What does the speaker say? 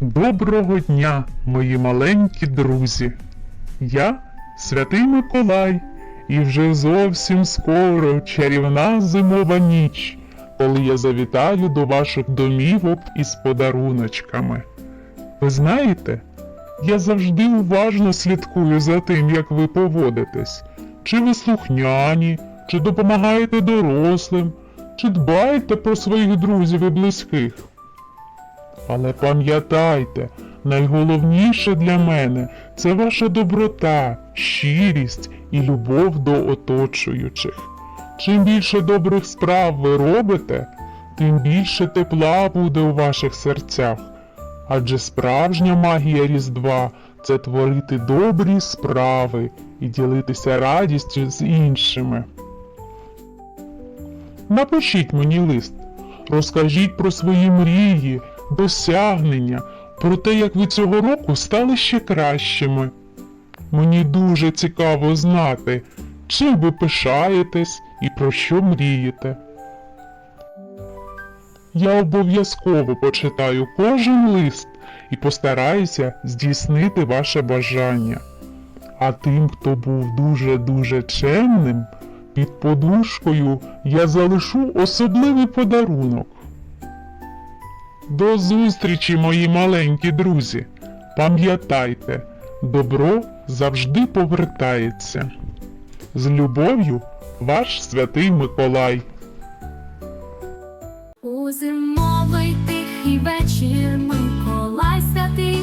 Доброго дня, мої маленькі друзі. Я святий Миколай, і вже зовсім скоро чарівна зимова ніч, коли я завітаю до ваших домівок із подаруночками. Ви знаєте, я завжди уважно слідкую за тим, як ви поводитесь, чи ви слухняні, чи допомагаєте дорослим, чи дбаєте про своїх друзів і близьких. Але пам'ятайте, найголовніше для мене це ваша доброта, щирість і любов до оточуючих. Чим більше добрих справ ви робите, тим більше тепла буде у ваших серцях. Адже справжня магія Різдва це творити добрі справи і ділитися радістю з іншими. Напишіть мені лист, розкажіть про свої мрії, досягнення, про те, як ви цього року стали ще кращими. Мені дуже цікаво знати, чим ви пишаєтесь і про що мрієте. Я обов'язково почитаю кожен лист і постараюся здійснити ваше бажання. А тим, хто був дуже-дуже чемним, під подушкою я залишу особливий подарунок. До зустрічі, мої маленькі друзі. Пам'ятайте, добро завжди повертається. З любов'ю ваш святий Миколай. У зимовий тихий вечір Миколай святий.